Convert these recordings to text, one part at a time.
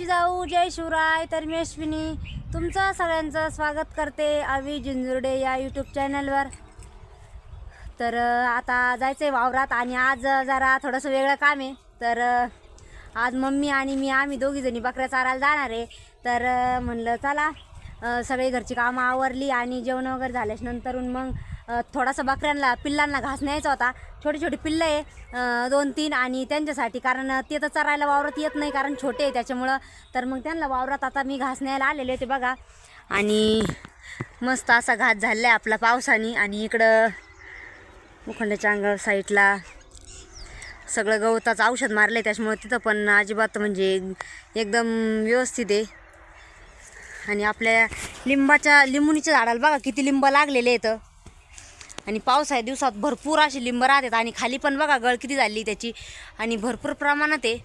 जिजाऊ जय शिवराय तर मी अश्विनी. तुमचं सगळ्यांचं स्वागत करते आवी जिंजुर्डे या यूट्यूब चॅनलवर तर आता जायचं आहे वावरात आणि आज जरा थोडंसं वेगळं काम आहे. तर आज मम्मी आणि मी आम्ही दोघीजणी बकऱ्या चारायला जाणार आहे. तर म्हणलं चला सगळी घरची कामं आवरली आणि जेवण वगैरे झाल्याच नंतरून मग थोडासा बकऱ्यांना पिल्लांना घास न्यायचा होता. छोटे छोटे पिल्लं आहे दोन तीन आणि त्यांच्यासाठी कारण ते तर चरायला वावरात येत नाही कारण छोटे आहे त्याच्यामुळं. तर मग त्यांना वावरात आता मी घास न्यायला आलेले होते बघा. आणि मस्त असा घास झाला आहे आपला पावसाने. आणि इकडं मुखंडाच्या अंगावर साईडला सगळं गवताचं औषध मारलं आहे त्याच्यामुळे तिथं पण अजिबात म्हणजे एकदम व्यवस्थित आहे. आणि आपल्या लिंबाच्या लिंबुनीच्या झाडाला बघा किती लिंब लागलेले आहेत. आणि पावसाळ्या दिवसात भरपूर अशी लिंब राहतात. आणि खाली पण बघा गळ किती झाली त्याची. आणि भरपूर प्रमाणात आहे.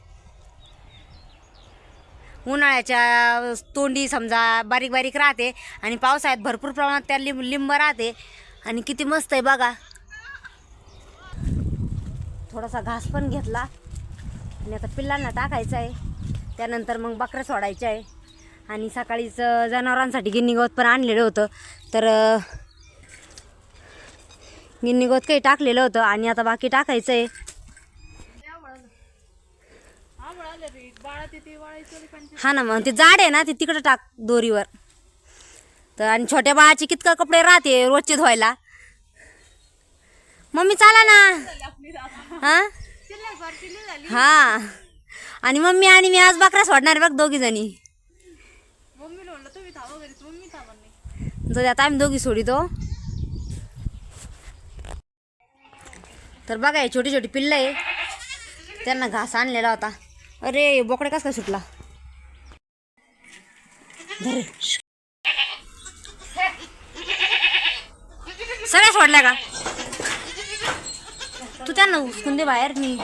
उन्हाळ्याच्या तोंडी समजा बारीक बारीक राहते. आणि पावसाळ्यात भरपूर प्रमाणात त्या लिंब लिंब राहते. आणि किती मस्त आहे बघा. थोडासा घास पण घेतला. आणि आता पिल्लांना टाकायचं आहे. त्यानंतर मग बकऱ्या सोडायच्या आहे. आणि सकाळीच जनावरांसाठी गिन्नी गवत पण आणलेलं होतं. तर अं, गिन्नी गवत काही टाकलेलं होतं आणि आता बाकी टाकायचं आहे हा ना मग ते जाड आहे ना ते तिकडं टाक दोरीवर. तर आणि छोट्या बाळाचे कितकं कपडे राहते रोजचे धुवायला? मम्मी चाला ना. हा? हा. आणि मम्मी आणि मी आज बकरा सोडणार बघ दोघी जणी. जाऊ आता आम्ही दोघी सोडितो. तर बघा हे छोटी छोटी पिल्लं आहे. त्यांना घास आणलेला होता. अरे बोकडे कस काय सुटला? सगळ्या सोडल्या का? तू त्यांना उसकून दे बाहेर मी.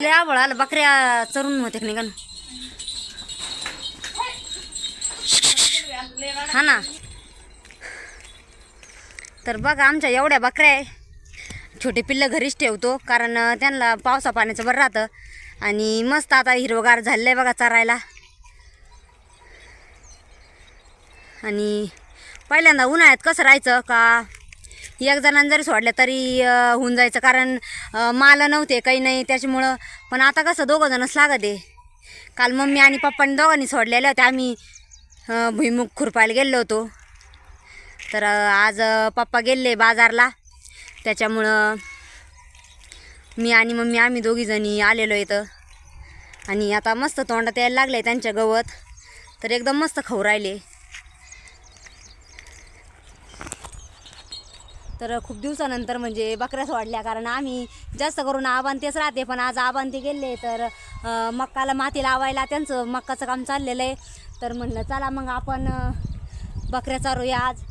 लय आवड आलं बकऱ्या चरून होते का नाही हा ना. तर बघा आमच्या एवढ्या बकऱ्या आहे. छोटे पिल्लं घरीच ठेवतो कारण त्यांना पावसा पाण्याचं बरं राहतं. आणि मस्त आता हिरवगार झालेलं आहे बघा चरायला. आणि पहिल्यांदा उन्हाळ्यात कसं राहायचं का एक जणांना जरी सोडल्या तरी होऊन जायचं. कारण माल नव्हते काही नाही त्याच्यामुळं. पण आता कसं दोघं जणच लागत आहे. काल मम्मी आणि पप्पांनी दोघांनी सोडलेल्या होत्या. आम्ही अं, भुईमुग खुरपायला गेलो होतो. तर आज पप्पा गेले बाजारला. त्याच्यामुळं मी आणि मम्मी आम्ही दोघीजणी आलेलो इथं. आणि आता मस्त तोंडात यायला लागले त्यांच्या गवत. तर एकदम मस्त खाऊ राहिले. तर खूप दिवसानंतर म्हणजे बकऱ्याच वाढल्या कारण आम्ही जास्त करून आबांतेच राहते पण आज आबान गेले तर मक्काला माती लावायला त्यांचं मक्काचं काम चाललेलं आहे. तर म्हणलं चला मग आपण बकऱ्या चारूया आज.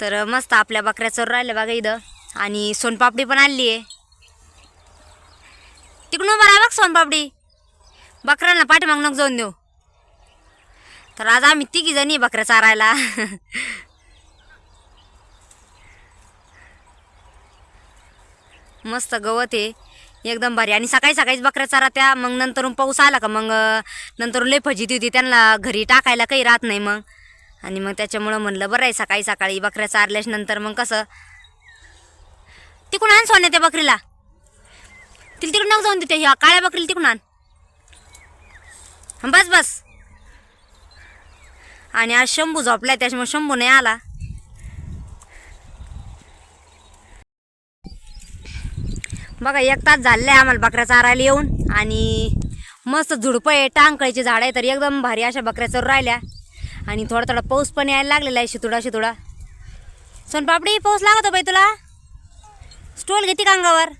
तर मस्त आपल्या बकऱ्या चोर राहिल्या बघा इथं. आणि सोनपापडी पण आणली आहे. तिकडून उभा राहा बघ सोनपापडी. बकऱ्यांना पाठीमाग नको जाऊन देऊ. तर आज आम्ही तिघी जणी बकऱ्या चारायला. मस्त गवत आहे. एकदम भारी. आणि सकाळी सकाळीच बकऱ्या चारा त्या मग नंतरून पाऊस आला का मग नंतर लय फजिती होती. त्यांना घरी टाकायला काही राहत नाही मग. आणि मग त्याच्यामुळं म्हणलं बरं आहे सकाळी सकाळी बकऱ्या चारल्याच नंतर मग कसं? तिकडून आण सोन्या त्या बकरीला. तिला तिकडून नको जाऊन देते ह्या काळ्या बकरीला तिकडून आण. बस बस. आणि आज शंभू झोपलाय त्याच्यामुळे शंभू नाही आला. बघा एक तास झाले आम्हाला बकऱ्या चारायला येऊन आणि मस्त झुडपं आहे टांकळीचे झाड आहे तर एकदम भारी अशा बकऱ्या चरू राहिल्या. आणि थोडा थोडा पाऊस पण यायला लागलेला आहे शितुडा शितुडा. सोनपापडी पाऊस लागतो बाई तुला? स्टोल घेते का अंगावर?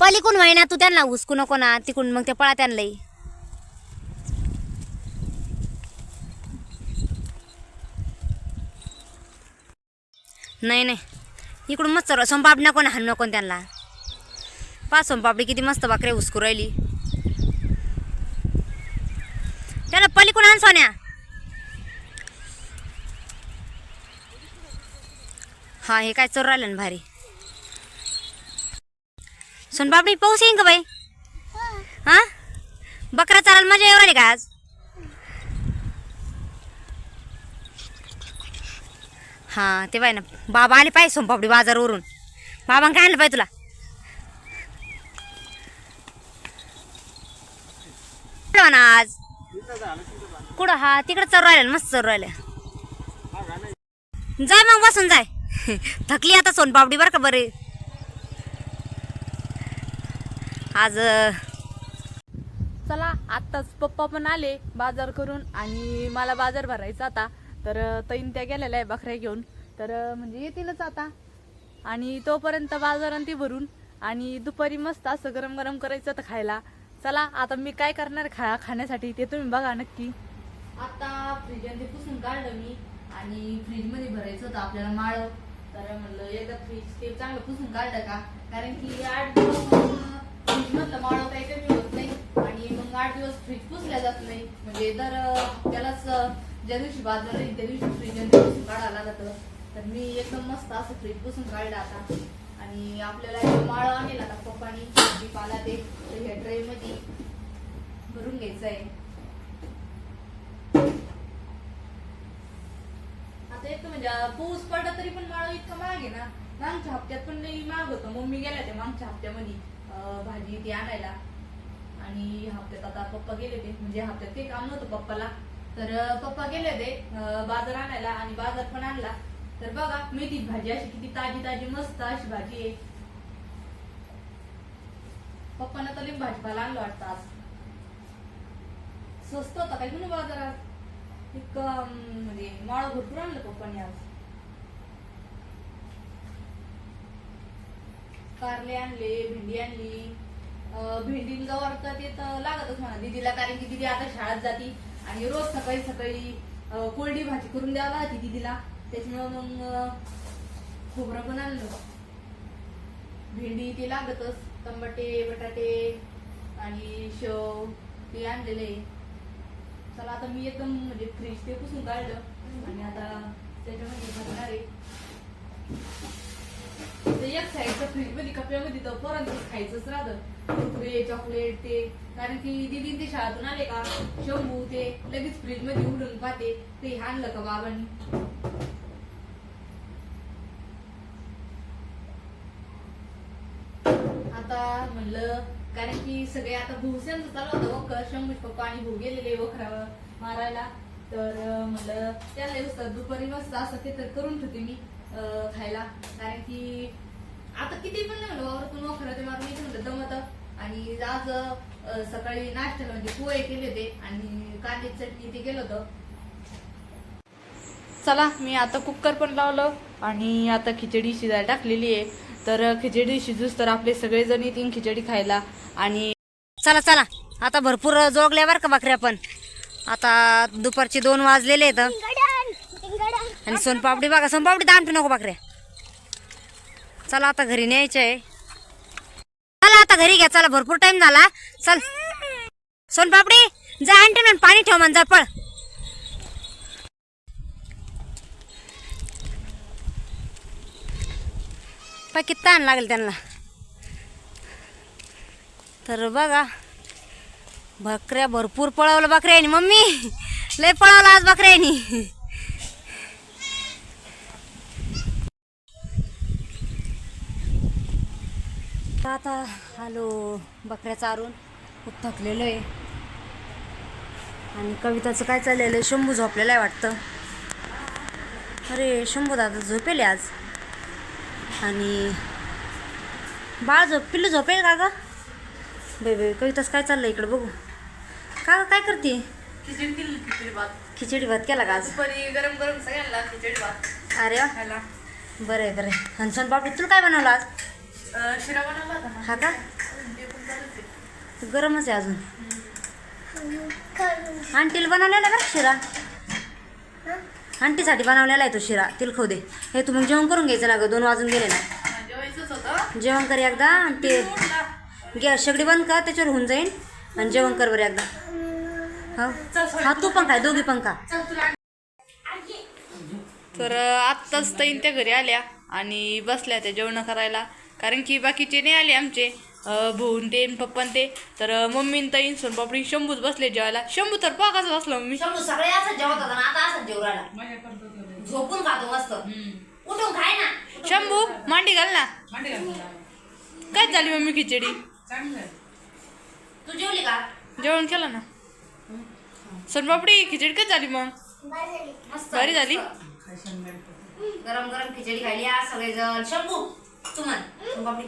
पलीकडून व्हाय ना तू त्यांना हुसकू नको ना तिकडून मग ते पळा त्यांना नाही नाही. इकडून मस्त सर्व सोनपापडी नको ना हाण नको त्यांना. पा सोनपापडी किती मस्त बाकरे हुसकू राहिली. त्याला पलीकडून आण सोन्या. हा हे काय चोर राहिलं ना भारी. सोनपापडी पाऊस येईन का बाई? हा? बकरा चालायला मजा येऊ राहिली का आज? हा ते बाय ना बाबा आले पाहिजे सोनपापडी बाजारवरून. बाबां काय आणलं पाहिजे तुला? आज. कुठं? हा तिकडं चर राहिलं मस्त चर राहिले. जाय मग बसून जाय. थकली आता सोनपापडी बरं का बरे. आज चला आत्ताच पप्पा पण आले बाजार करून आणि मला बाजार भरायचा आता. तर अं, तईन त्या गेलेल्या आहे बकऱ्या घेऊन. तर म्हणजे येतीलच आता. आणि तोपर्यंत बाजारांती भरून आणि दुपारी मस्त असं गरम गरम करायचं तर खायला. चला आता मी काय करणार खा खाण्यासाठी ते तुम्ही बघा नक्की. आता फ्रीजमध्ये पुसून काढलं मी आणि फ्रीजमध्ये भरायचं होतं आपल्याला माळ. तर म्हणलं एकदा फ्रीज ते चांगलं पुसून काढलं का? कारण की आठ दिवस फ्रीज मधलं माळ काही कमी होत नाही. आणि मग आठ दिवस फ्रीज पुसल्या जात नाही. म्हणजे दर त्यालाच ज्या दिवशी बाजार येईल त्या दिवशी फ्रीज पुसून काढायला जातं तर मी एकदम मस्त असं फ्रीज पुसून काढलं आता. आणि आपल्याला माळ आणेल आता पप्पानी भाजीपाला ते ह्या ट्रे मध्ये भरून घ्यायचं आहे आता एक म्हणजे पाऊस पडला तरी पण माळ इतकं महाग आहे ना. मागच्या हप्त्यात पण नाही महाग होतं. मम्मी गेल्या ते मागच्या हप्त्यामध्ये भाजी ती आणायला. आणि हप्त्यात आता पप्पा गेले ते म्हणजे हप्त्यात ते काम नव्हतं पप्पाला. तर पप्पा गेले ते बाजार आणायला आणि बाजार पण आणला. तर बघा मेथी भाजी अशी किती ताजी ताजी मस्त अशी भाजी आहे. पप्पांना तर लिंब भाजीपाला आणलं वाटतं आज. स्वस्त होता काय कुणी बाजारात? एक म्हणजे माळ भरपूर आणलं पप्पाने आज. कारले आणले भेंडी आणली. भेंडी गवार तर ते तर लागतच म्हणा दीदीला कारण की दीदी आता शाळेत जाती आणि रोज सकाळी सकाळी कोरडी भाजी करून द्यावं लागते दिदीला. त्याच्यामुळं मग खोबरं पण आणलं. भेंडी ते लागतच. टमाटे बटाटे आणि शेव ते आणलेले. चला आता मी एकदम म्हणजे फ्रीज ते पुसून काढलं. आणि आता त्याच्यामध्ये भरणार आहे. ते एक साईडचं फ्रीजमध्ये कप्प्यामध्ये तर परत खायचंच राहतं. कुरकुरे चॉकलेट ते. कारण की दिदी ते शाळेतून आले का शंभू ते लगेच फ्रीजमध्ये उडून पाहते. ते आणलं का बाबांनी? आता म्हणलं कारण की सगळे आता भूस्यांचं चालू होतं वखर पप्पा आणि भाऊ गेलेले वखरावर मारायला. तर म्हटलं म्हणलं त्याला दिवसात दुपारी मस्त असं ते तर करून ठेवते मी खायला. कारण की आता किती पण नाही म्हणलं वावरातून वखर ते मारून इथे म्हणलं दमत. आणि आज सकाळी नाश्त्याला म्हणजे पोहे केले होते आणि कांदे चटणी ते केलं होतं. चला मी आता कुकर पण लावलं आणि आता खिचडी शिजायला टाकलेली आहे. तर खिचडी शिजूस तर आपले सगळेजण येतील खिचडी खायला आणि चला चला. आता भरपूर जोगल्या बरं का बकऱ्या पण. आता दुपारचे दोन वाजलेले आहेत आणि सोनपापडी बघा सोनपापडी दामटू नको बकऱ्या. चला आता घरी न्यायचं आहे. चला आता घरी घ्या. चला भरपूर टाइम झाला. चल. सोनपापडी जा आणते ना पाणी ठेव म्हणजे पळ. पाय किती ताण लागेल त्यांना. तर बघा बकऱ्या भरपूर पळवलं बकऱ्यानी. मम्मी लय पळवलं आज बकऱ्यानी. आता आलो बकऱ्या चारून. खूप थकलेलो आहे. आणि कविताचं काय चाललेलं आहे शंभू झोपलेलं आहे वाटतं. अरे शंभू दादा झोपेले आज? आणि बाळ झोप पिल्लू झोपेल का ग? बेबे कविताच काय चाललंय इकडे बघू. का काय करते? खिचडी भात. खिचडी भात केला का आज? गरम गरम सगळ्यांना खिचडी भात. अरे वा. बरं आहे बरं आहे आणि सोनपापडी तुला काय बनवलं आज? शिरा बनवला हा का? गरमच आहे अजून. आंटीला बनवलेला बरं शिरा? आंटीसाठी बनवलेला आहे तो शिरा. तिला दे. हे तू मग जेवण करून घ्यायचं ना गं दोन वाजून गेले ना. जेवण कर एकदा आणि ते उठला. गॅस शेगडी बंद कर त्याच्यावर होऊन जाईल आणि जेवण कर बरं एकदा. हो. हा तू पण काय दोघी पण का तर आत्ताच तईन त्या घरी आल्या आणि बसल्या त्या जेवण करायला. कारण की बाकीचे नाही आले आमचे. भाऊन ते न पप्पा न ते. तर मम्मी न ताईन सोनपापडी शंभूच बसले जेवायला. शंभू तर पाकाच बसला मम्मी. शंभू सगळे असं जेवत होता ना आता असं जेवू राहिला झोपून खातो मस्त. उठून खाय ना. शंभू मांडी घाल ना. काय झाली मम्मी खिचडी? तू जेवली का? जेवण केलं ना. सोनपापडी खिचडी काय झाली मग? भारी झाली? गरम गरम खिचडी खायली आज सगळेजण. शंभू तू म्हण. शंभू पापडी.